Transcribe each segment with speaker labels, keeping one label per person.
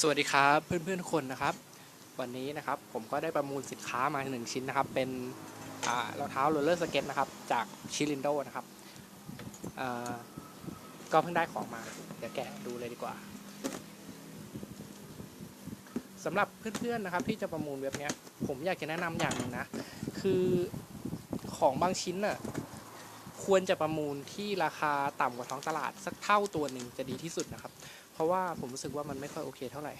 Speaker 1: สวัสดีครับเพื่อนๆทุกคนนะครับ วันนี้นะครับผมก็ได้ประมูลสินค้ามาหนึ่งชิ้นนะครับ เป็นรองเท้าโรลเลอร์สเก็ตนะครับ จากชิลินโดนะครับก็เพิ่งได้ของมา เดี๋ยวแกะดูเลยดีกว่าสำหรับเพื่อนๆนะครับ ที่จะประมูลเว็บนี้ผมอยากจะแนะนำอย่างหนึ่งนะ คือของบางชิ้นน่ะควรจะประมูลที่ราคาต่ำกว่าท้องตลาดสักเท่าตัวหนึ่งจะดีที่สุดนะครับ เพราะว่าผมรู้สึกว่ามันไม่ค่อยโอเคเท่าไหร่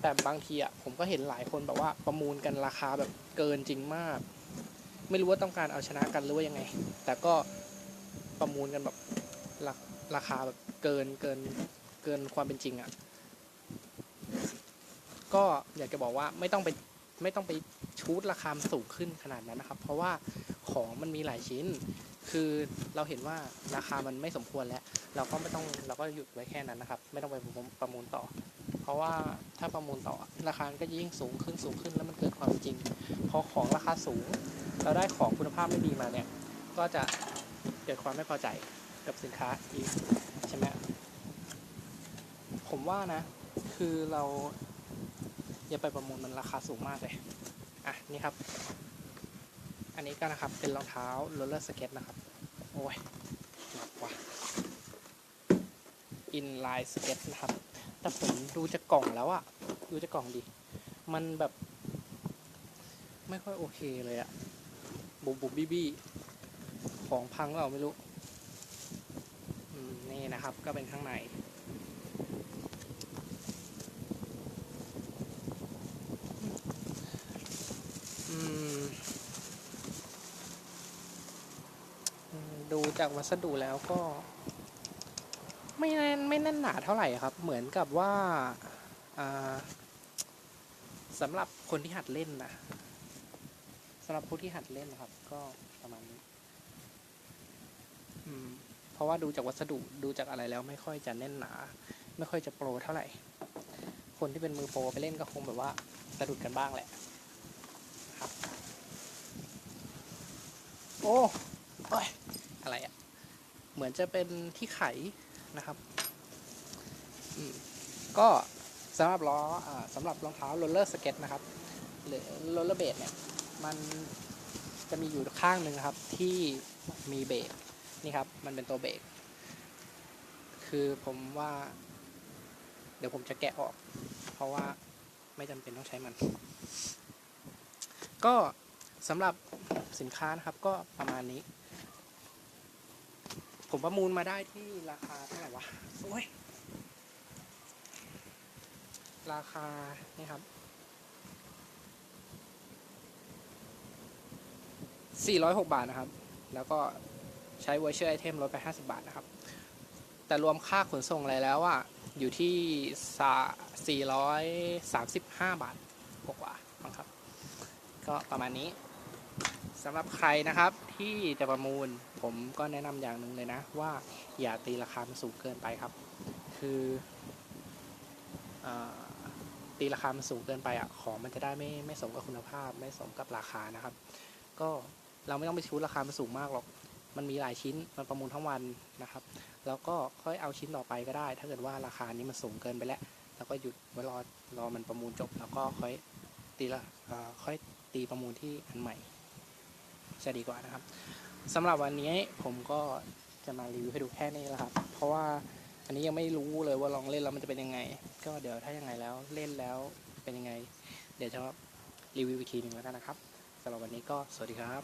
Speaker 1: แต่บางทีอะผมก็เห็นหลายคนแบบว่าประมูลกันราคาแบบเกินจริงมาก ไม่รู้ว่าต้องการเอาชนะกันหรือว่ายังไง แต่ก็ประมูลกันแบบราราคาแบบเกินเกินเกินความเป็นจริงอะ ก็อยากจะบอกว่าไม่ต้องไปไม่ต้องไปชูดราคาสูงขึ้นขนาดนั้นนะครับ เพราะว่า ของมันมีหลายชิ้น คือเราเห็นว่าราคามันไม่สมควรแล้ว เราก็ไม่ต้องเราก็หยุดไว้แค่นั้นนะครับ ไม่ต้องไปประมูลต่อ เพราะว่าถ้าประมูลต่อราคาก็ยิ่งสูงขึ้นสูงขึ้นแล้วมันเกิดความจริงพอของราคาสูง เราได้ของคุณภาพไม่ดีมาเนี่ย ก็จะเกิดความไม่พอใจกับสินค้าอีกใช่ไหมผมว่านะ คือเราอย่าไปประมูลมันราคาสูงมากเลย อะ นี่ครับ อันนี้ก็นะครับเป็นรองเท้าโรลเลอร์สเก็ตนะครับ โอ้ยหนักว่ะอินไลน์สเก็ตนะครับ แต่ผมดูจากกล่องแล้วอะดูจากกล่องดิ มันแบบ ไม่ค่อยโอเคเลยอะบุบบุบบี้บี้ของพังเปล่าไม่รู้นี่นะครับก็เป็นข้างใน อืม อืมดู จากวัสดุแล้วก็ไม่แน่นไม่แน่นหนาเท่าไหร่ครับ เหมือนกับว่าสำหรับคนที่หัดเล่นนะสำหรับผู้ที่หัดเล่นนะครับ ก็ประมาณนี้เพราะว่าดูจากวัสดุดูจากอะไรแล้ว ไม่ค่อยจะแน่นหนา ไม่ค่อยจะโปรเท่าไหร่ คนที่เป็นมือโปรไปเล่นก็คงแบบว่าสะดุดกันบ้างแหละครับ โอ้โอ้ย อะไรอะ่ะ เหมือนจะเป็นที่ไขนะครับ ก็สำหรับล้ออสำหรับรองเท้าโรลเลอร์สเก็ตนะครับ หรือโรลเลอร์เบดเนี่ย มันจะมีอยู่ข้างหนึ่งครับ ที่มีเบรกนี่ครับ มันเป็นตัวเบรกคือผมว่า เดี๋ยวผมจะแกะออก เพราะว่าไม่จำเป็นต้องใช้มัน ก็สำหรับสินค้านะครับก็ประมาณนี้ ผมประมูลมาได้ที่ราคาเท่าไหร่วะโอ้ยราคานี่ครับ 406 บาทนะครับ แล้วก็ใช้ voucher item ลดไป 50 บาทนะครับ แต่รวมค่าขนส่งอะไรแล้วอะอยู่ที่ 435 บาทกว่าครับ ก็ประมาณนี้ สำหรับใครนะครับที่จะประมูลผมก็แนะนำอย่างหนึ่งเลยนะ ว่าอย่าตีราคามันสูงเกินไปครับ คืออตีราคามันสูงเกินไปอะของมันจะได้ไม่ไม่สมกับคุณภาพ ไม่สมกับราคานะครับ ก็เราไม่ต้องไปชูราคามันสูงมากหรอก มันมีหลายชิ้นมันประมูลทั้งวันนะครับ แล้วก็ค่อยเอาชิ้นต่อไปก็ได้ ถ้าเกิดว่าราคานี้มันสูงเกินไปแล้วแล้วก็หยุดไว้รอรอมันประมูลจบ แล้วก็ค่อยตีละค่อยตีประมูลที่อันใหม่ จะดีกว่านะครับสำหรับวันนี้ผมก็จะมารีวิวให้ดูแค่นี้แหละครับ เพราะว่าอันนี้ยังไม่รู้เลยว่าลองเล่นแล้วมันจะเป็นยังไง ก็เดี๋ยวถ้ายังไงแล้วเล่นแล้วเป็นยังไง เดี๋ยวจะรีวิวอีกทีหนึ่งแล้วกันนะครับสำหรับวันนี้ก็สวัสดีครับ